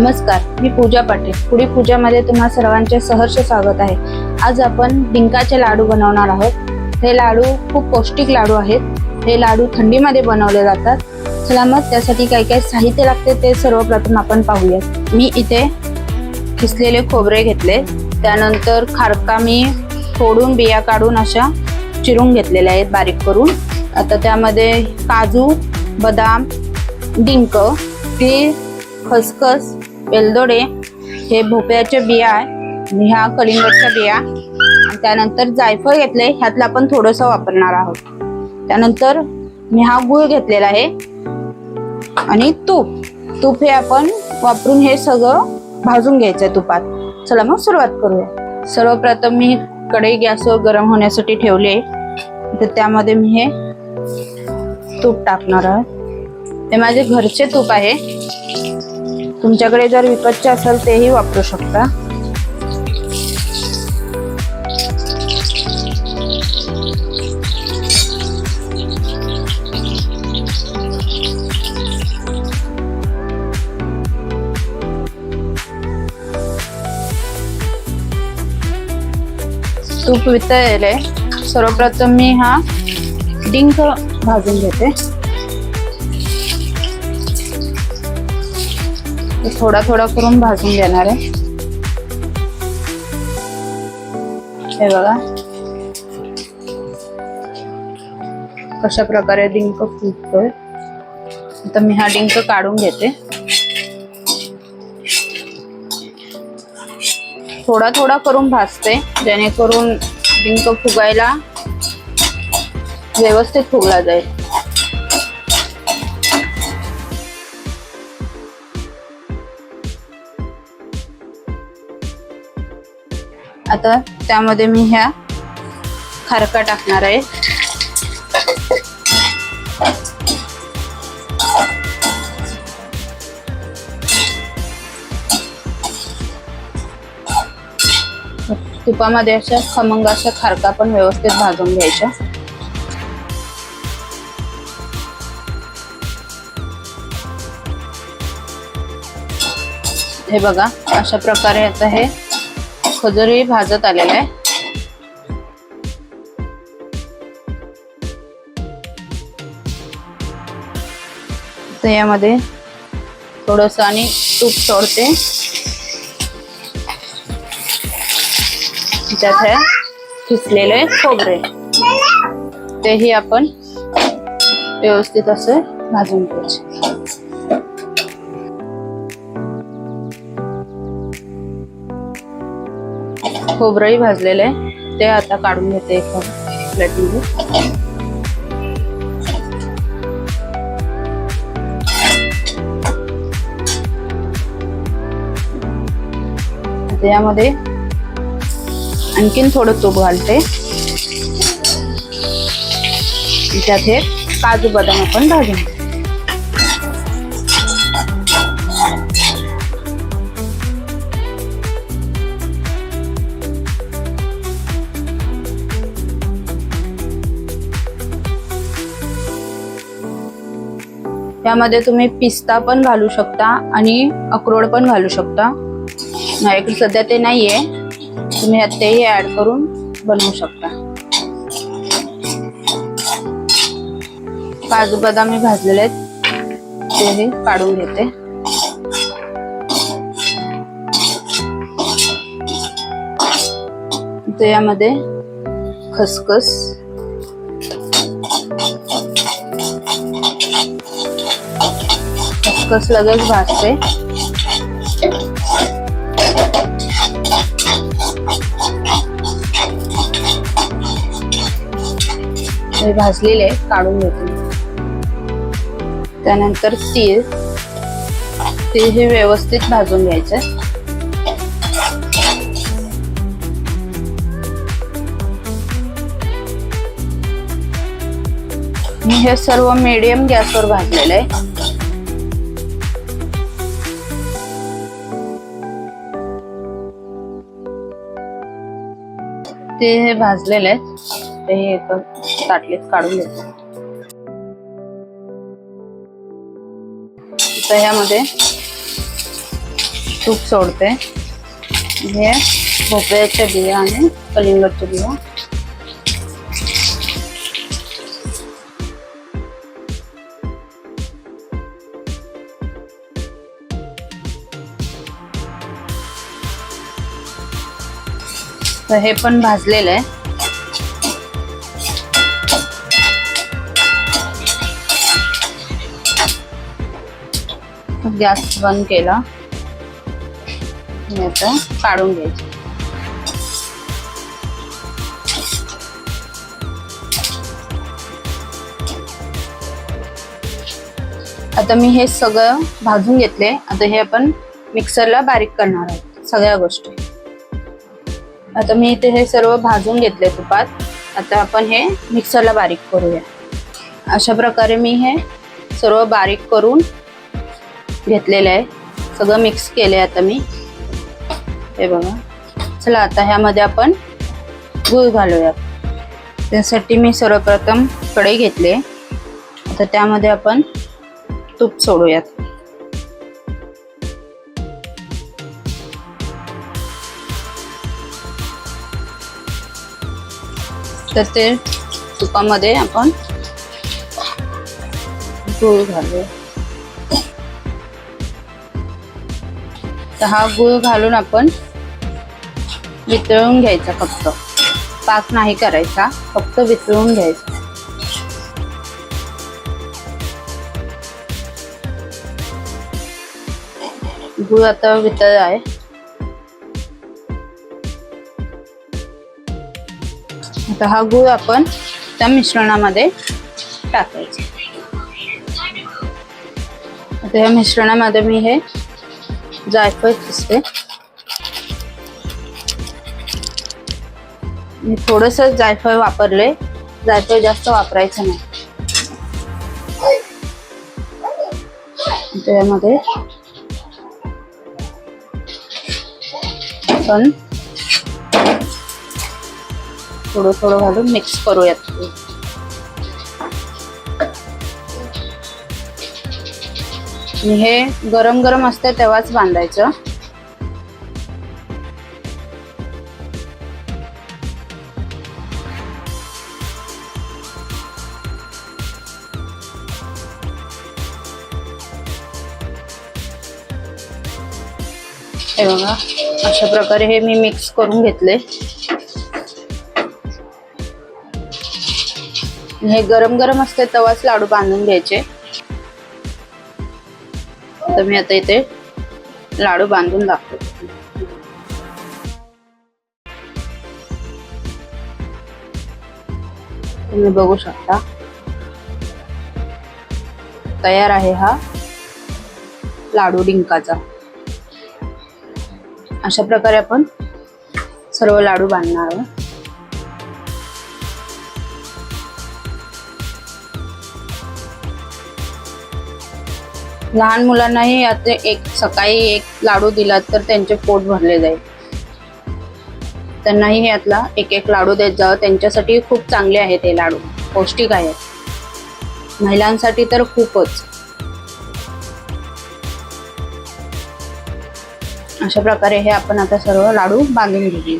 नमस्कार मी पूजा पाटील. पुढी पूजामध्ये तुम्हा सर्वांचे सहर्ष स्वागत आहे. आज आपण डिंकाचे लाडू बनवणार आहोत. हे लाडू खूप पौष्टिक लाडू आहेत. हे लाडू थंडीमध्ये बनवले जातात. चला मग त्यासाठी काय काय साहित्य लागते ते सर्वप्रथम आपण पाहूयात. मी इथे खिसलेले खोबरे घेतले. त्यानंतर खारका मी फोडून बिया काढून अशा चिरून घेतलेल्या आहेत बारीक करून. आता त्यामध्ये काजू बदाम डिंक तीळ खसखस वेलदोडे हे भोपळ्याच्या बिया आहे. ह्या कलिंगडच्या बिया. आणि त्यानंतर जायफळ घेतले ह्यातलं आपण थोडंसं वापरणार आहोत. त्यानंतर मी हा गुळ घेतलेला आहे. आणि तूप. तूप हे आपण वापरून हे सगळं भाजून घ्यायचं आहे तुपात. चला मग सुरुवात करूया. सर्वप्रथम मी कढई गॅसवर गरम होण्यासाठी ठेवले तर त्यामध्ये मी हे तूप टाकणार आहे. हे माझे घरचे तूप आहे. तुमच्याकडे जर विकतचे असेल तेही वापरू शकता. तूप वितळले सर्वप्रथम मी हा डिंक भाजून घेते. थोडा थोडा करून भाजून देणार आहे. हे बघा. कशा प्रकारे डिंक फुटतोय. आता मी हा डिंक काढून घेते. थोडा थोडा करून भाजते जेणेकरून डिंक फुगायला व्यवस्थित फुगला जाईल. आता त्यामध्ये मी ह्या खारका टाकणार आहे. तुपामध्ये अशा खमंग अशा खारका पण व्यवस्थित भाजून घ्यायच्या. हे बघा अशा प्रकारे आता हे खजूरही भाजत आलेला आहे. तर यामध्ये थोडस आणि तूप सोडते. त्यात हे खिसलेले खोबरे. तेही आपण व्यवस्थित असं भाजून घ्यायचे. खोबरंही भाजलेलं आहे. ते आता काढून घेते एका प्लेटमध्ये यामध्ये आणखीन थोडं तूप घालते. त्यात हे काजू बदाम आपण भाजून यामध्ये त्यामध्ये तुम्ही पिस्ता पण घालू शकता आणि अक्रोड पण घालू शकता. माझ्याकडे सध्या ते नाही आहे तुम्ही तेही ॲड करून बनवू शकता. काजू बदाम मी भाजलेले आहेत. तेही काढून घेते. यामध्ये खसखस खसखस लगेच भाजते. हे भाजलेले काढून घेते. त्यानंतर तीळ. तीळ हे व्यवस्थित भाजून घ्यायचं. मी हे सर्व मीडियम गॅसवर भाजलेलं आहे. ते हे भाजलेले आहेत. ते हे ताटलीत काढून घेतो. तर ह्यामध्ये तूप सोडते. हे भोपळ्याच्या बिया आणि कलिंगडच्या बिया. तर हे पण भाजलेलं आहे. गॅस बंद केला. आणि आता काढून घ्यायचं. आता मी हे सगळं भाजून घेतले. आता हे आपण मिक्सरला बारीक करणार आहोत. सगळ्या गोष्टी. आता मी इथे हे सर्व भाजून घेतले तुपात. आता आपण हे मिक्सरला बारीक करूया. अशा प्रकारे मी हे सर्व बारीक करून घेतलेलं आहे. सगळं मिक्स केलं आहे आता मी. हे बघा. चला आता ह्यामध्ये आपण गूळ घालूया. त्यासाठी मी सर्वप्रथम कढई घेतले आता त्यामध्ये आपण तूप सोडूयात. तर ते तुपामध्ये आपण गूळ घालू. तर हा गूळ घालून आपण वितळून घ्यायचा फक्त. पाक नाही करायचा फक्त वितळून घ्यायचा. गूळ आता वितळ आहे. तर हा गूळ आपण त्या मिश्रणामध्ये टाकायचा. आता या मिश्रणामध्ये मी हे जायफळ किसते. मी थोडस जायफळ वापरले. जायफळ जास्त वापरायचं नाही. त्यामध्ये पण थोडं थोडं घालून मिक्स करूयात. हे गरम गरम असते तेव्हाच बांधायचं. हे बघा अशा प्रकारे हे मी मिक्स करून घेतले हे गरम गरम असते तवाच लाडू बांधून घ्यायचे. तर मी आता इथे लाडू बांधून दाखवते. तुम्ही बघू शकता. तयार आहे हा लाडू डिंकाचा. अशा प्रकारे आपण सर्व लाडू बांधणार आहोत. लहान मुलांनाही आता एक सकाळी एक लाडू दिला तर त्यांचे पोट भरले जाईल. त्यांनाही यातला एक एक लाडू देत जावं. त्यांच्यासाठी खूप चांगले आहेत हे लाडू. पौष्टिक आहेत. महिलांसाठी तर खूपच. अशा प्रकारे हे आपण आता सर्व लाडू बांधून घेऊ